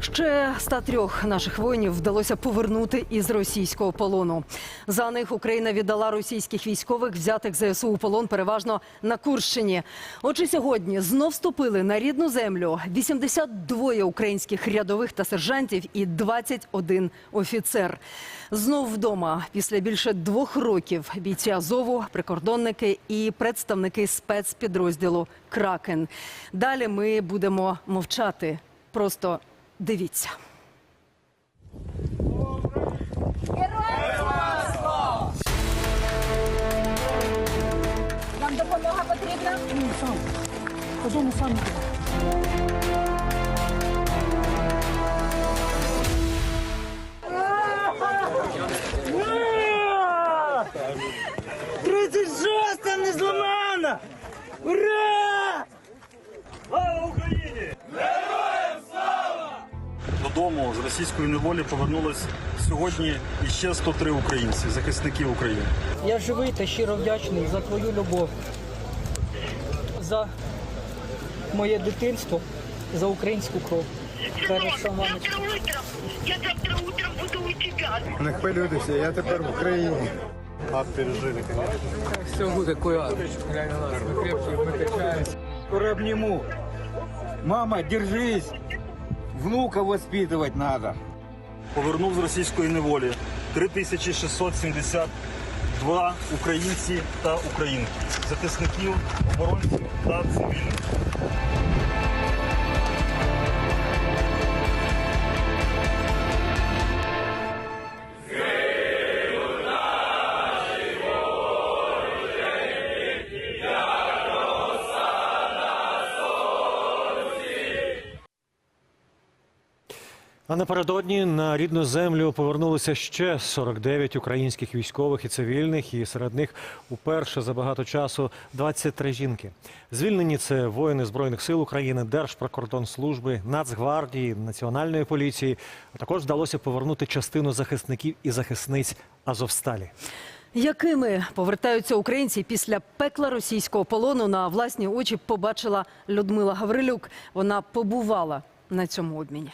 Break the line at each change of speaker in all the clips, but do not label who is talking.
Ще 103 наших воїнів вдалося повернути із російського полону. За них Україна віддала російських військових, взятих ЗСУ у полон переважно на Курщині. Отже, сьогодні знов вступили на рідну землю 82 українських рядових та сержантів і 21 офіцер. Знов вдома після більше двох років бійці Азову, прикордонники і представники спецпідрозділу Кракен. Далі ми будемо мовчати. Просто дивіться.
Вам допомога потрібна?
Тридцять шоста не зламана! Ура!
З російської неволі повернулось сьогодні іще 103 українці, захисники України.
Я живий та щиро вдячний за твою любов, за моє дитинство, за українську кров. Перед сама
я завтра утром буду у тебя.
Не хвилюйтеся, я тепер в Україні.
Все будет, Куя. Реально нас. Мы крепкие, качаемся.
Скоро обниму. Мама, держись. Внука воспитывать надо.
Повернув з російської неволі 3672 українці та українки, захисників, оборонців та цивільних.
А напередодні на рідну землю повернулися ще 49 українських військових і цивільних, і серед них уперше за багато часу 23 жінки. Звільнені це воїни збройних сил України, Держприкордонслужби, Нацгвардії, Національної поліції. А також вдалося повернути частину захисників і захисниць Азовсталі.
Якими повертаються українці після пекла російського полону на власні очі побачила Людмила Гаврилюк. Вона побувала на цьому обміні.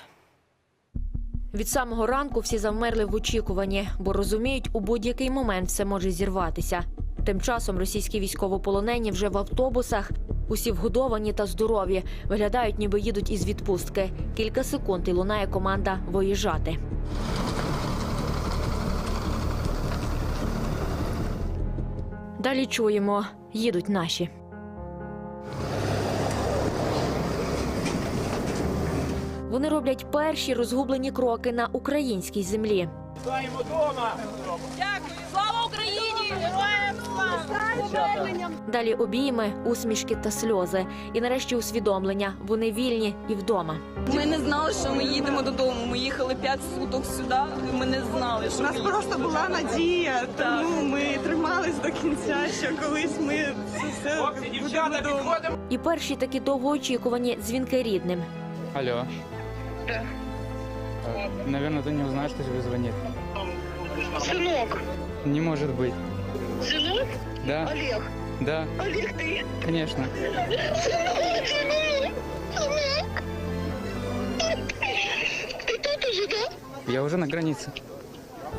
Від самого ранку всі завмерли в очікуванні, бо розуміють, у будь-який момент все може зірватися. Тим часом російські військовополонені вже в автобусах. Усі вгодовані та здорові, виглядають, ніби їдуть із відпустки. Кілька секунд і лунає команда виїжджати. Далі чуємо, їдуть наші. Вони роблять перші розгублені кроки на українській землі. Стаємо дома слава Україні! Далі обійми, усмішки та сльози. І нарешті усвідомлення. Вони вільні і вдома.
Ми не знали, що ми їдемо додому. Ми їхали 5 суток сюди, ми не знали, що
У нас
ми
просто була надія, тому ми тримались до кінця, що колись ми все будемо вдома.
І перші такі довгоочікувані дзвінки рідним.
Алло.
Да.
Э, Наверное, ты не узнаешь, кто тебе звонит.
Сынок,
Не может быть.
сынок,
Да,
Олег,
да,
Олег, ты,
конечно.
сынок, сынок, сынок. Ты тут уже, да?
Я уже на границе.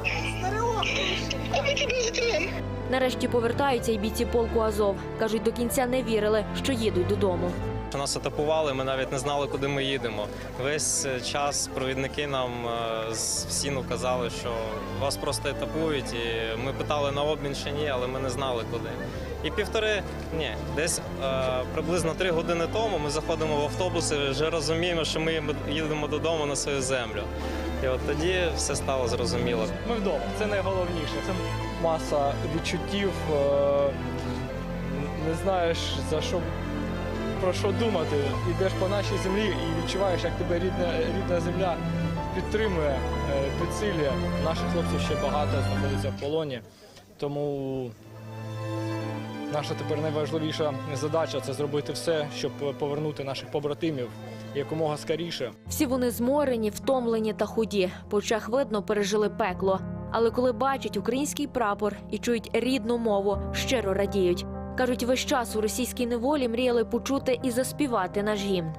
А мы тебя ждем.
Нарешті повертаються й бійці полку Азов. кажуть, до кінця не вірили, що їдуть додому.
Нас атакували, ми навіть не знали, куди ми їдемо. Весь е, час провідники нам е, з ФСІНу казали, що вас просто етапують. І ми питали на обмін чи ні, але ми не знали куди. І півтори, ні, десь е, приблизно три години тому ми заходимо в автобус і вже розуміємо, що ми їдемо додому на свою землю. І от тоді все стало зрозуміло.
Ми вдома. Це найголовніше. Це маса відчуттів. е, Не знаєш за що про що думати. Йдеш по нашій землі і відчуваєш, як тебе рідна, рідна земля підтримує, е, підсилює. Наших хлопців ще багато знаходиться в полоні. Тому наша тепер найважливіша задача це зробити все, щоб повернути наших побратимів якомога скоріше.
Всі вони зморені, втомлені та худі. По очах видно, пережили пекло. Але коли бачать український прапор і чують рідну мову, щиро радіють. Кажуть, весь час у російській неволі мріяли почути і заспівати наш гімн.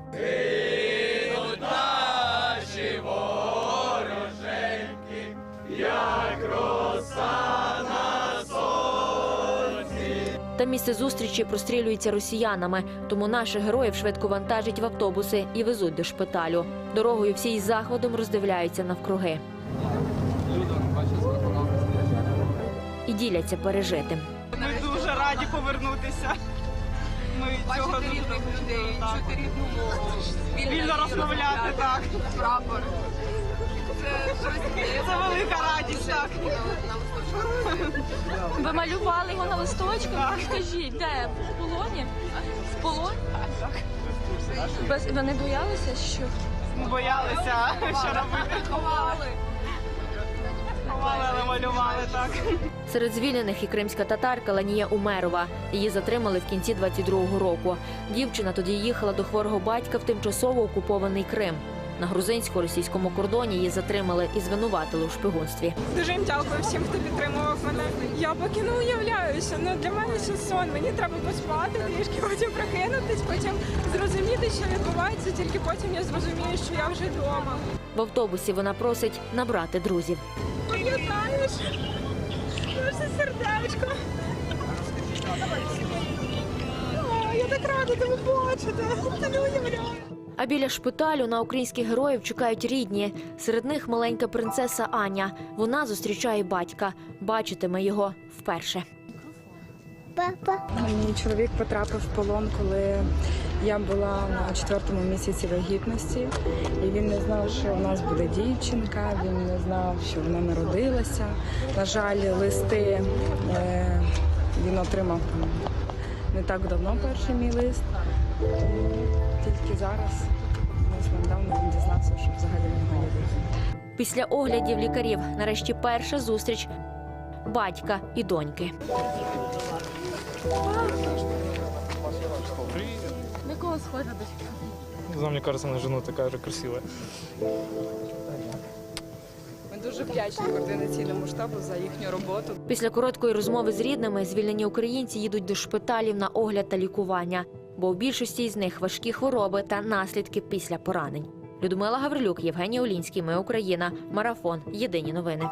Та місце зустрічі прострілюється росіянами, тому наших героїв швидко вантажать в автобуси і везуть до шпиталю. Дорогою всі із захватом роздивляються навкруги. І діляться пережитим.
Дуже раді повернутися. Ми цього
Бачити
дуже
рідних людей,
так.
чути рідну мову,
Вільно розмовляти, так.
прапор. Це щось
Це велика радість, так.
Ви малювали його на листочках? Скажіть, де? В полоні? В полон? Без... Ви не боялися, що
Ми боялися, що робити.
ховали?
Ховали, але малювали, так.
Серед звільнених і кримська татарка Ланія Умерова. Її затримали в кінці 22-го року. Дівчина тоді їхала до хворого батька в тимчасово окупований Крим. На грузинсько-російському кордоні її затримали і звинуватили у шпигунстві.
Дуже їм дякую всім, хто підтримував мене. Я поки не уявляюся. Ну для мене ще сон. Мені треба поспати трішки, потім прокинутись, потім зрозуміти, що відбувається. Тільки потім я зрозумію, що я вже вдома.
В автобусі вона просить набрати друзів.
Пам'ятаєш? Сердечко. Я так рада тебе бачити.
А біля шпиталю на українських героїв чекають рідні. Серед них маленька принцеса Аня. Вона зустрічає батька. Бачитиме його вперше.
Мій чоловік потрапив в полон, коли я була на четвертому місяці вагітності, і він не знав, що в нас буде дівчинка. Він не знав, що вона народилася. На жаль, листи е, він отримав не так давно перший мій лист. І тільки зараз, недавно він дізнався, що взагалі в нього є.
Після оглядів лікарів нарешті перша зустріч батька і доньки.
Не знаю, мне кажется, на жену такая же красивая.
Ми дуже вдячні координаційному штабу за їхню роботу.
Після короткої розмови з рідними звільнені українці їдуть до шпиталів на огляд та лікування, бо у більшості з них важкі хвороби та наслідки після поранень. Людмила Гаврилюк, Євгеній Олінський. Ми Україна. Марафон. Єдині новини.